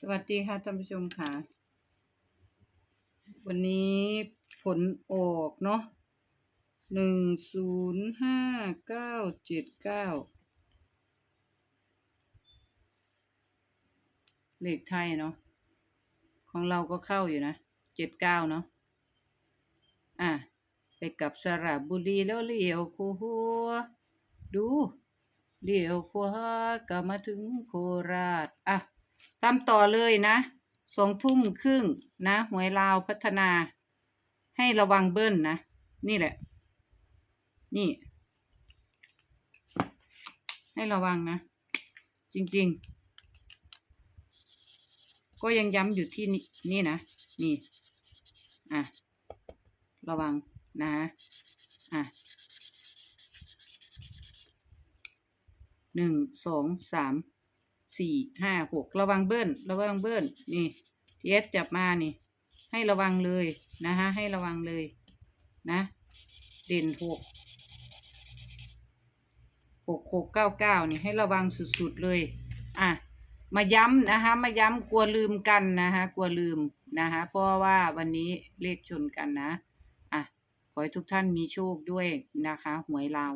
สวัสดีค่ะท่านผู้ชมค่ะ วันนี้ผลออกเนาะหนึ่งศูนย์ห้าเก้าเจ็ดเก้าเลขไทยเนาะของเราก็เข้าอยู่นะเจ็ดเก้าเนาะอะ ไปกับสระบุรีแล้วเลี้ยวคูหัว ดู เลี้ยวขวกลับมาถึงโคราชอะ ตามต่อเลยนะสองทุ่มครึ่งนะหวยลาวพัฒนา ให้ระวังเบิ้ลนะ นี่แหละ นี่ ให้ระวังนะ จริง ๆ ก็ยังย้ำอยู่ที่นี่นี่นะ นี่ อะ ระวังนะฮะอะหนึ่งสองสาม สี่ห้าหกระวังเบิ้ลระวังเบิ้ลนี่ทีเอสจับมานี่ ให้ระวังเลยนะฮะให้ระวังเลยนะ เด่นหกหกหกเก้าเก้านี่ให้ระวังสุดๆเลยอะมาย้ำนะคะมาย้ำกลัวลืมกันนะคะกลัวลืมนะคะเพราะว่าวันนี้เลขชนกันนะอะขอให้ทุกท่านมีโชคด้วยนะคะ หวยลา